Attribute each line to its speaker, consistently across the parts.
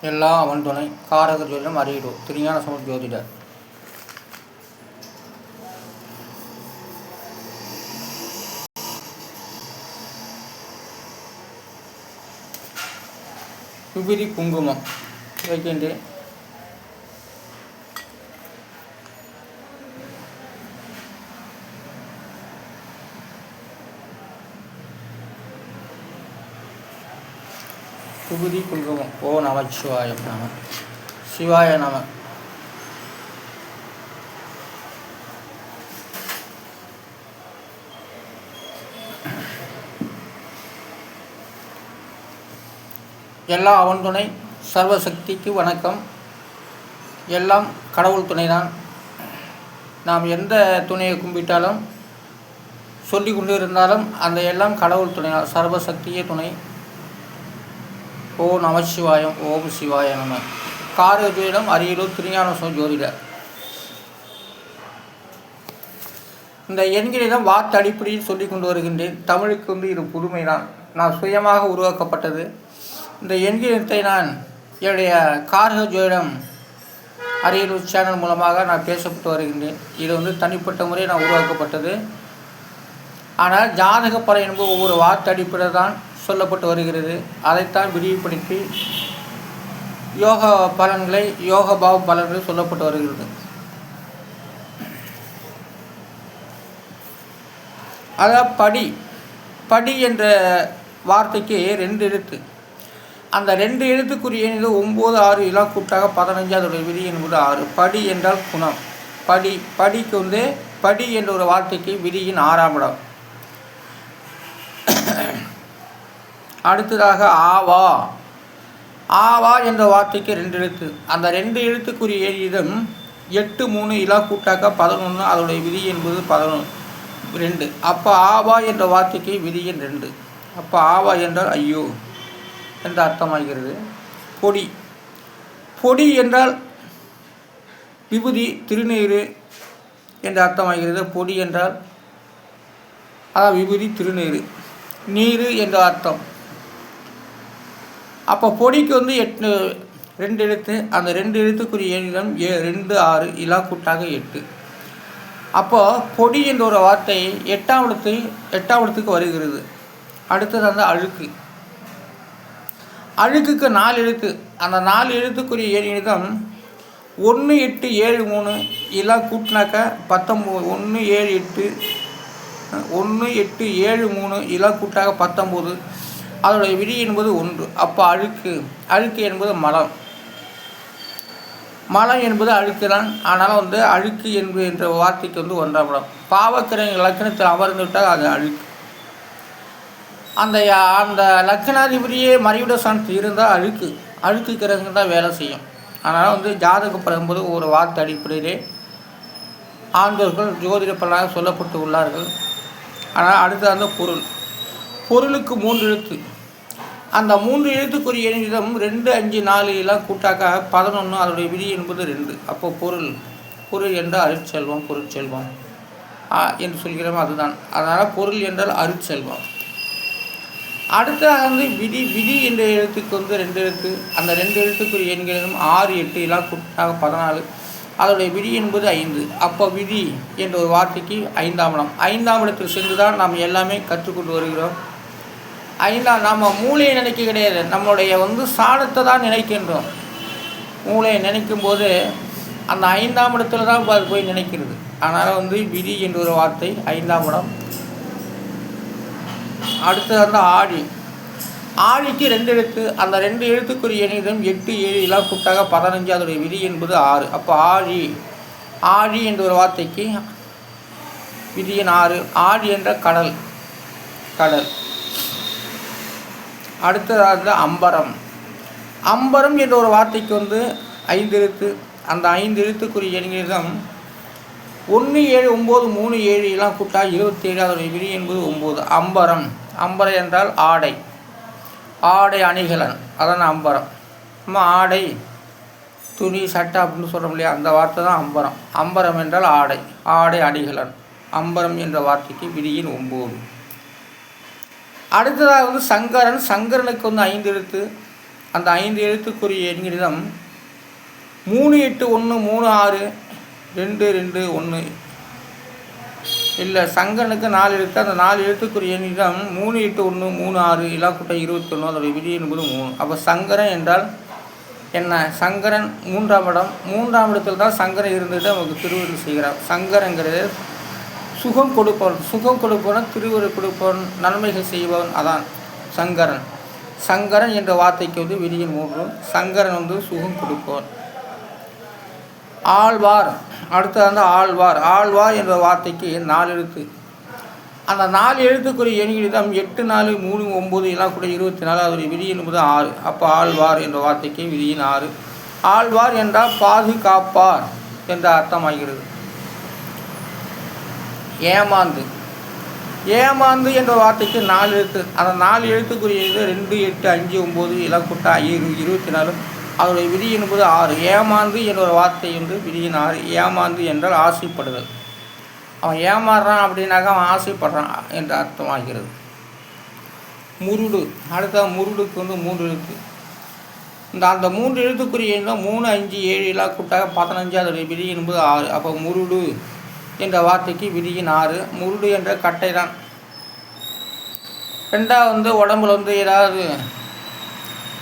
Speaker 1: எல்லாம் அவன் துணை காரக ஜோதிடம் அறியிடும் திருஞான சமூக ஜோதிடர். விபூதி குங்குமம். வைக்கின்றேன். விபூதி குங்குமம் ஓ நம சிவாயம் நம. சிவாய நம. எல்லாம் அவன் துணை சர்வசக்திக்கு வணக்கம். எல்லாம் கடவுள் துணைதான். நாம் எந்த துணையை கும்பிட்டாலும் சொல்லி கொண்டு இருந்தாலும் அந்த எல்லாம் கடவுள் துணை சர்வசக்தியே துணை. ஓ நமசிவாயம் ஓம் சிவாய நம. கார ஜோதிடம் அரியலூர் திருஞான ஜோதிடர் இந்த எண்களிடம் வார்த்தை அடிப்படையில் சொல்லி கொண்டு வருகின்றேன். தமிழுக்கு வந்து இது புதுமை தான் நான் சுயமாக உருவாக்கப்பட்டது. இந்த எண்கிணத்தை நான் என்னுடைய கார்க ஜோதிடம் அரியலூர் சேனல் மூலமாக நான் பேசப்பட்டு வருகின்றேன். இது வந்து தனிப்பட்ட முறை நான் உருவாக்கப்பட்டது. ஆனால் ஜாதக பலன் என்பது ஒவ்வொரு வார்த்தை அடிப்படையில் தான் சொல்லப்பட்டு வருகிறது. அதைத்தான் விரிவுபடுத்தி யோக பலன்களை யோக பாவ பலன்களை சொல்லப்பட்டு வருகிறது. அதான் படி படி என்ற வார்த்தைக்கு ரெண்டு எழுத்து. அந்த ரெண்டு எழுத்துக்குரிய ஒம்பது ஆறு இலா கூட்டாக பதினஞ்சு அதோடைய விதி என்பது ஆறு. படி என்றால் குணம். படி படிக்கு வந்து படி என்ற ஒரு வார்த்தைக்கு விதியின் ஆறாம் இடம். அடுத்ததாக ஆவா. ஆவா என்ற வார்த்தைக்கு ரெண்டு எழுத்து. அந்த ரெண்டு எழுத்துக்குரிய இதம் எட்டு மூணு இலா கூட்டாக்க பதினொன்று அதனுடைய விதி என்பது பதினொன்று ரெண்டு. அப்போ ஆவா என்ற வார்த்தைக்கு விதியின் ரெண்டு. அப்போ ஆவா என்றால் ஐயோ என்று அர்த்தமாகிறது. பொடி. பொடி என்றால் விபூதி திருநீர் என்று அர்த்தமாகிறது. பொடி என்றால் அதான் விபூதி திருநீர். நீர் என்ற அர்த்தம். அப்போ பொடிக்கு வந்து எட்டு ரெண்டு எழுத்து. அந்த ரெண்டு எழுத்துக்குரிய எண்ணிடம் ஏ ரெண்டு ஆறு இலா கூட்டாக எட்டு. அப்போது பொடி என்ற ஒரு வார்த்தை எட்டாம் இடத்து எட்டாம் இடத்துக்கு வருகிறது. அடுத்தது அந்த அழுக்கு. அழுக்குக்கு நாலு எழுத்து. அந்த நாலு எழுத்துக்குரிய எண்ணிடம் ஒன்று எட்டு ஏழு மூணு இலா கூட்டினாக்கா பத்தொம்போது ஒன்று ஏழு எட்டு ஒன்று எட்டு ஏழு மூணு இலா கூட்டாக பத்தொம்போது. அதோடைய விதி என்பது ஒன்று அப்போ அழுக்கு அழுக்கு என்பது மலம். மலம் என்பது அழுக்கு தான். ஆனால் வந்து அழுக்கு என்பது என்ற வார்த்தைக்கு வந்து ஒன்றாம் இடம். பாவக்கிரக லக்கணத்தில் அமர்ந்து விட்டால் அது அழுக்கு. அந்த அந்த லக்கணாதிபதியே மறைவிட சாந்தி இருந்தால் அழுக்கு. அழுக்கு கிரகங்கள் தான் வேலை செய்யும். அதனால் வந்து ஜாதக படும்போது ஒரு வார்த்தை அடிப்படையிலே ஆண்டோர்கள் ஜோதிட பலனாக சொல்லப்பட்டு உள்ளார்கள். ஆனால் அடுத்து அந்த பொருள். பொருளுக்கு மூன்று எழுத்து. அந்த மூன்று எழுத்துக்குரிய எண்ணிடம் ரெண்டு அஞ்சு நாலு எல்லாம் கூட்டாக்க பதினொன்று அதனுடைய விதி என்பது ரெண்டு. அப்போ பொருள் பொருள் என்றால் அருட்செல்வம் பொருட்செல்வம். என்று சொல்கிறோம் அதுதான். அதனால் பொருள் என்றால் அருட்செல்வம். அடுத்ததாக வந்து விதி விதி என்ற எழுத்துக்கு வந்து ரெண்டு எழுத்து. அந்த ரெண்டு எழுத்துக்குரிய எண்களிலும் ஆறு எட்டு எல்லாம் கூட்டாக பதினாலு. அதனுடைய விதி என்பது ஐந்து. அப்போ விதி என்ற ஒரு வார்த்தைக்கு ஐந்தாம் இடம். ஐந்தாம் இடத்தில் சென்று தான் நாம் எல்லாமே கற்றுக்கொண்டு வருகிறோம். ஐந்தாம் நாம் மூளையை நினைக்க கிடையாது. நம்மளுடைய வந்து சாணத்தை தான் நினைக்கின்றோம். மூளையை நினைக்கும் போது அந்த ஐந்தாம் இடத்துல தான் அது போய் நினைக்கிறது. அதனால் வந்து விதி என்ற ஒரு வார்த்தை ஐந்தாம் இடம். அடுத்தது வந்து ஆடி. ஆழிக்கு ரெண்டு எழுத்து அந்த ரெண்டு எழுத்துக்குரிய எண்ணிடம் எட்டு ஏழு எல்லாம் கூட்டாக பதினஞ்சு அதோடைய விதி என்பது ஆறு. அப்போ ஆழி ஆழி என்ற ஒரு வார்த்தைக்கு விதியின் ஆறு. ஆழி என்ற கடல் கடல். அடுத்ததாக அம்பரம். அம்பரம் என்ற ஒரு வார்த்தைக்கு வந்து ஐந்து எழுத்து. அந்த ஐந்து எழுத்துக்குரிய எண்ணிடம் ஒன்று ஏழு ஒம்பது மூணு ஏழு எல்லாம் கூட்டா இருபத்தி ஏழு அதோடைய விதி என்பது ஒம்பது. அம்பரம். அம்பரம் என்றால் ஆடை. ஆடை அணிகலன். அதான் அம்பரம். நம்ம ஆடை துணி சட்டை அப்படின்னு சொல்கிறோம் இல்லையா? அந்த வார்த்தை தான் அம்பரம். அம்பரம் என்றால் ஆடை. ஆடை அணிகலன். அம்பரம் என்ற வார்த்தைக்கு விதியின் ஒம்பது. அடுத்ததாக வந்து சங்கரன் சங்கரனுக்கு வந்து ஐந்து எழுத்து. அந்த ஐந்து எழுத்துக்குரிய எண்களிடம் மூணு எட்டு ஒன்று மூணு ஆறு ரெண்டு ரெண்டு ஒன்று இல்லை சங்கனுக்கு நாலு எழுத்து. அந்த நாலு எழுத்துக்குரிய எண்ணிடம் மூணு எட்டு ஒன்று மூணு ஆறு இலாக்குட்டை இருபத்தொன்று அதோடைய விதி என்பது மூணு. அப்போ சங்கரன் என்றால் என்ன? சங்கரன் மூன்றாம் இடம். மூன்றாம் இடத்தில் தான் சங்கரன் இருந்துட்டு நமக்கு திருவருள் செய்கிறார். சங்கரங்கிறது சுகம் கொடுப்பவன் சுகம் கொடுப்பவன் திருவுரை கொடுப்பவன் நன்மைகள் செய்பவன் அதான் சங்கரன். சங்கரன் என்ற வார்த்தைக்கு வந்து விதியின் மூன்று. சங்கரன் வந்து சுகம் கொடுப்பவன். ஆழ்வார். அடுத்து வந்து ஆழ்வார். ஆழ்வார் என்ற வார்த்தைக்கு நாலு எழுத்து. அந்த நாலு எழுத்துக்குரிய எண்களிடம் எட்டு நாலு மூணு ஒம்பது எல்லாம் கூட இருபத்தி நாலு அதோடைய விதி என்பது ஆறு. அப்போ ஆழ்வார் என்ற வார்த்தைக்கு விதியின் ஆறு. ஆழ்வார் என்றால் பாதுகாப்பார் என்ற அர்த்தமாகிறது. ஏமாந்து. ஏமாந்து என்ற வார்த்தைக்கு நாலு எழுத்து. அந்த நாலு எழுத்துக்குரியது ரெண்டு எட்டு அஞ்சு ஒம்பது இலக்குட்டா இரு இருபத்தி நாலு. அதனுடைய விதி என்பது ஆறு. ஏமாந்து என்ற வார்த்தை என்று விதியின் ஆறு. ஏமாந்து என்றால் ஆசைப்படுதல். அவன் ஏமாறுறான் அப்படின்னாக்கா அவன் ஆசைப்படுறான் என்று அர்த்தமாகிறது. முருடு. அடுத்த முருடுக்கு வந்து மூன்று எழுத்து. இந்த அந்த மூன்று எழுத்துக்குரிய மூணு அஞ்சு ஏழு இலாக்குட்டாக கூட்டாக பதினஞ்சு அதோடைய விதி என்பது ஆறு. அப்போ முருடு. என்ற வார்த்தைக்கு விதியின் ஆறு முருடு என்ற கட்டை தான் ரெண்டாவது வந்து உடம்புல வந்து ஏதாவது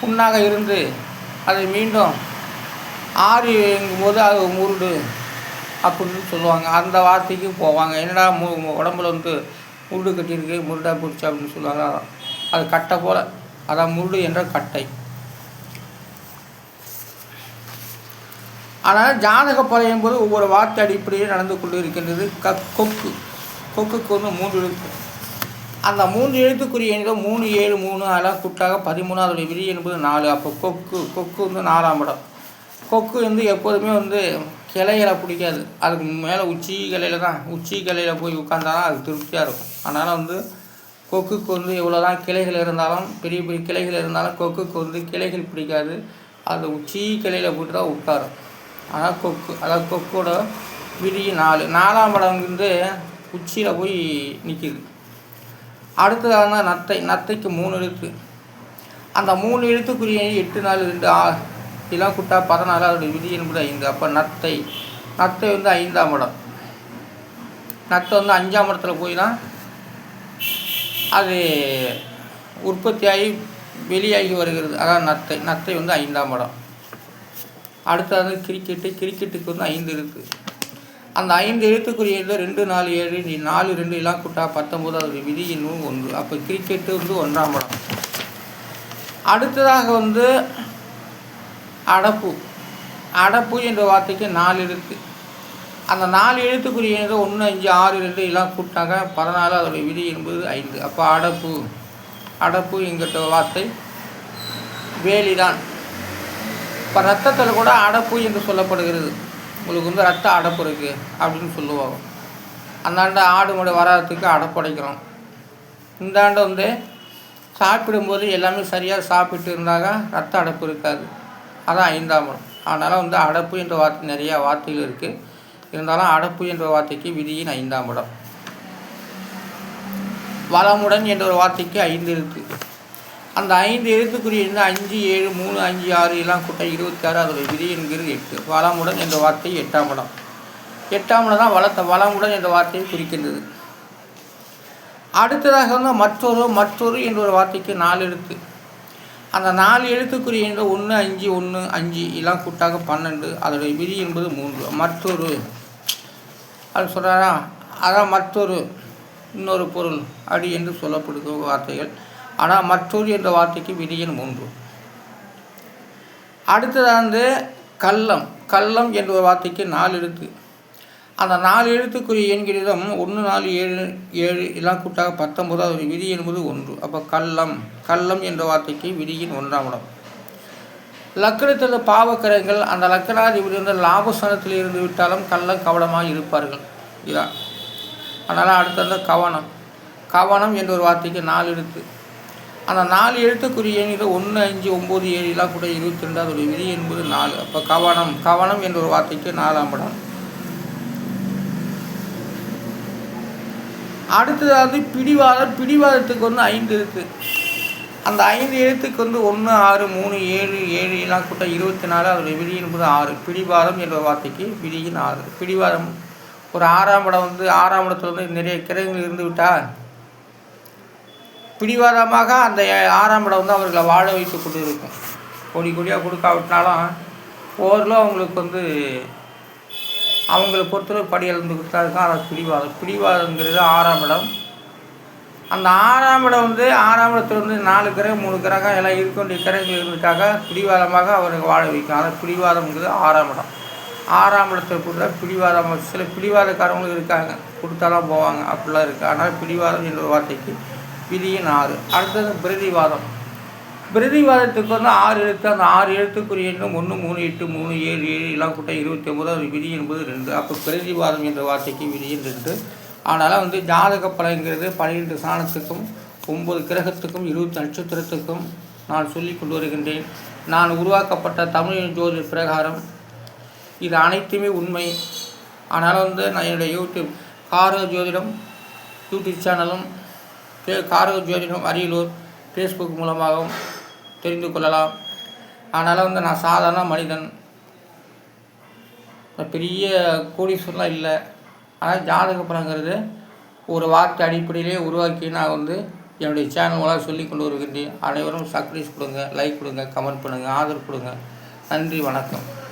Speaker 1: புண்ணாக இருந்து அதை மீண்டும் ஆறிங்கும்போது அது முருடு அப்படின்னு சொல்லுவாங்க. அந்த வார்த்தைக்கு போவாங்க. என்னடா மு உடம்புல வந்து முருடு கட்டியிருக்கு முருடாக பிடிச்சி அப்படின்னு சொல்லுவாங்க. அது கட்டை போல். அதான் முருடு என்ற கட்டை. ஆனால் ஜாதக பழையும் போது ஒவ்வொரு வார்த்தை அடிப்படையில் நடந்து கொண்டு இருக்கின்றது க கொக்கு. கொக்குக்கு வந்து மூன்று எழுத்து. அந்த மூன்று எழுத்துக்குரிய எண்கள் மூணு ஏழு மூணு அதெல்லாம் கூட்டாக பதிமூணாவது விதி என்பது நாலு. அப்போ கொக்கு கொக்கு வந்து நாலாம் இடம். கொக்கு வந்து எப்போதுமே வந்து கிளைகளை பிடிக்காது. அதுக்கு மேலே உச்சி கிளையில் தான். உச்சி கிளையில் போய் உட்காந்தாலும் அது திருப்தியாக இருக்கும். அதனால் வந்து கொக்குக்கு வந்து எவ்வளோ தான் கிளைகள் இருந்தாலும் பெரிய பெரிய கிளைகள் இருந்தாலும் கொக்குக்கு வந்து கிளைகள் பிடிக்காது. அது உச்சி கிளையில் போய்ட்டு தான் உட்காரும். அதான் கொக்கு அதாவது கொக்கோட விதி நாலு நாலாம் படம் வந்து உச்சியில் போய் நிற்கிது அடுத்ததாக நத்தை நத்தைக்கு மூணு எழுத்து. அந்த மூணு எழுத்துக்குரிய எட்டு நாலு ரெண்டு ஆ இதெல்லாம் குட்டா பதினாலு அதோடைய விதி என்பது ஐந்து. அப்போ நத்தை நத்தை வந்து ஐந்தாம் இடம் நத்தை வந்து அஞ்சாம் இடத்துல போய் தான் அது உற்பத்தியாகி வெளியாகி வருகிறது. அதான் நத்தை நத்தை வந்து ஐந்தாம் இடம் அடுத்தது கிரிக்கெட்டு கிரிக்கெட்டுக்கு வந்து ஐந்து இருக்குது அந்த ஐந்து எழுத்துக்குரிய எழுத்து ரெண்டு நாலு ஏழு நீ நாலு ரெண்டு எல்லாம் கூட்டா பத்தொம்போது அதோடைய விதி இன்னும் ஒன்று. அப்போ கிரிக்கெட்டு வந்து ஒன்றாம் படம் அடுத்ததாக வந்து அடப்பு. அடப்பு என்ற வார்த்தைக்கு நாலு எழுத்து அந்த நாலு எழுத்துக்குரிய எழுத்து ஒன்று அஞ்சு ஆறு ரெண்டு எல்லாம் கூட்டாங்க பதினாலு அதோடைய விதி என்பது ஐந்து. அப்போ அடப்பு. அடப்பு என்கிட்ட வார்த்தை வேலிதான். இப்போ ரத்தத்தில் கூட அடப்பு என்று சொல்லப்படுகிறது. உங்களுக்கு வந்து ரத்த அடப்பு இருக்குது அப்படின்னு சொல்லுவாங்க. அந்தாண்ட ஆடு மாடு வராததுக்கு அடப்படைக்கிறோம் இந்த ஆண்டு வந்து சாப்பிடும்போது எல்லாமே சரியாக சாப்பிட்டு இருந்தாங்க ரத்த அடப்பு இருக்காது. அதான் ஐந்தாம் இடம் அதனால் வந்து அடப்பு என்ற வார்த்தை நிறையா வார்த்தைகள் இருக்குது இருந்தாலும் அடப்பு என்ற வார்த்தைக்கு விதியின் ஐந்தாம் இடம். வளமுடன் என்ற ஒரு வார்த்தைக்கு ஐந்து இருக்குது அந்த ஐந்து எழுத்துக்குரிய இருந்து அஞ்சு ஏழு மூணு அஞ்சு ஆறு எல்லாம் கூட்ட இருபத்தி ஆறு அதோடைய விதி என்கிறது எட்டு. வளமுடன் என்ற வார்த்தை எட்டாம் இடம். எட்டாம் இடம் தான் வளத்த வளமுடன் என்ற வார்த்தையை குறிக்கின்றது. அடுத்ததாக வந்து மற்றொரு மற்றொரு என்ற ஒரு வார்த்தைக்கு நாலு எழுத்து. அந்த நாலு எழுத்துக்குரிய என்ற ஒன்று அஞ்சு ஒன்று அஞ்சு எல்லாம் கூட்டாக பன்னெண்டு. அதோடைய விதி என்பது மூன்று. மற்றொரு. அது சொல்கிறாரா அதான் மற்றொரு. இன்னொரு பொருள். அடி என்று சொல்லப்படுகிற வார்த்தைகள். ஆனால் மற்றொரு என்ற வார்த்தைக்கு விதியின் மூன்று. அடுத்ததாக வந்து கள்ளம். கள்ளம் என்ற ஒரு வார்த்தைக்கு நாலு எழுத்து. அந்த நாலு எழுத்துக்குரிய எண்களிடம் ஒன்று நாலு ஏழு ஏழு எல்லாம் கூட்டாக பத்தொன்பது விதி என்பது ஒன்று. அப்போ கள்ளம். கள்ளம் என்ற வார்த்தைக்கு விதியின் ஒன்றாம் இடம். லக்கணத்தில் பாவக்கரங்கள் அந்த லக்கணாதிபதி வந்து லாபஸ்தானத்தில் இருந்து விட்டாலும் கள்ளம் கவனமாக இருப்பார்கள். இதான். அதனால் அடுத்தது கவனம். கவனம் என்ற ஒரு வார்த்தைக்கு நாலு எழுத்து. அந்த நாலு எழுத்துக்குரிய எண்ணில் ஒன்று அஞ்சு ஒம்பது ஏழு எல்லாம் கூட இருபத்தி ரெண்டு அதோடைய விதி என்பது நாலு. அப்போ கவனம் கவனம் என்ற ஒரு வார்த்தைக்கு நாலாம் படம். அடுத்ததாவது பிடிவாதம். பிடிவாதத்துக்கு வந்து ஐந்து எழுத்து. அந்த ஐந்து எழுத்துக்கு வந்து ஒன்று ஆறு மூணு ஏழு ஏழு எல்லாம் கூட்ட இருபத்தி நாலு அதோடைய விதி என்பது ஆறு. பிடிவாதம் என்ற வார்த்தைக்கு விதியின் ஆறு பிடிவாதம். ஒரு ஆறாம் படம் வந்து ஆறாம் இடத்துல வந்து நிறைய கிரகங்கள் இருந்து விட்டால் பிடிவாதமாக அந்த ஆறாம் இடம் வந்து அவர்களை வாழ வைத்து கொண்டு இருக்கும் கொடி கொடியாக கொடுக்காவிட்டாலும் ஓரில் அவங்களுக்கு வந்து அவங்களை பொறுத்தவரை படி இழந்துக்கிட்டு தான் இருக்கும் அது பிடிவாதம். பிடிவாதங்கிறது ஆறாம் இடம். அந்த ஆறாம் இடம் வந்து ஆறாம் இடத்துல வந்து நாலு கிரகம் மூணு கிரகம் எல்லாம் இருக்க வேண்டிய கிரகங்கள் இருந்துக்காக பிடிவாதமாக அவருக்கு வாழ வைக்கும். ஆனால் பிடிவாதம்ங்கிறது ஆறாம் இடம். ஆறாம் இடத்துல கொடுத்தா பிடிவாதம். சில பிடிவாதக்காரங்களும் இருக்காங்க. கொடுத்தாலாம் போவாங்க. அப்படிலாம் இருக்குது ஆனால் பிடிவாதம் என்ற வார்த்தைக்கு விதியின் ஆறு அடுத்தது பிரதிவாதம். பிரதிவாதத்துக்கு வந்து ஆறு எழுத்து அந்த ஆறு எழுத்துக்குரிய எண்ணும் ஒன்று மூணு எட்டு மூணு ஏழு ஏழு எல்லாம் கூட்டம் இருபத்தி ஒம்பது அது விதி என்பது ரெண்டு. அப்போ பிரதிவாதம் என்ற வார்த்தைக்கு விதியின் ரெண்டு. அதனால் வந்து ஜாதக பலங்கிறது பன்னிரெண்டு சாணத்துக்கும் ஒம்பது கிரகத்துக்கும் இருபத்தி நட்சத்திரத்துக்கும் நான் சொல்லி கொண்டு வருகின்றேன். நான் உருவாக்கப்பட்ட தமிழின் ஜோதி பிரகாரம். இது அனைத்துமே உண்மை. அதனால் வந்து நான் என்னுடைய யூடியூப் கார ஜோதிடம் யூடியூப் சேனலும் காரக ஜோதிடம் அரியலூர் ஃபேஸ்புக் மூலமாகவும் தெரிந்து கொள்ளலாம். அதனால் வந்து நான் சாதாரண மனிதன். பெரிய கோடீஸ்வரெலாம் இல்லை. ஆனால் ஜாதக பலங்கிறது ஒரு வார்த்தை அடிப்படையிலே உருவாக்கி நான் வந்து என்னுடைய சேனல் மூலம் சொல்லி கொண்டு வருகின்றேன். அனைவரும் சப்ரைஸ் கொடுங்க லைக் கொடுங்க கமெண்ட் பண்ணுங்கள் ஆதரவு கொடுங்க. நன்றி வணக்கம்.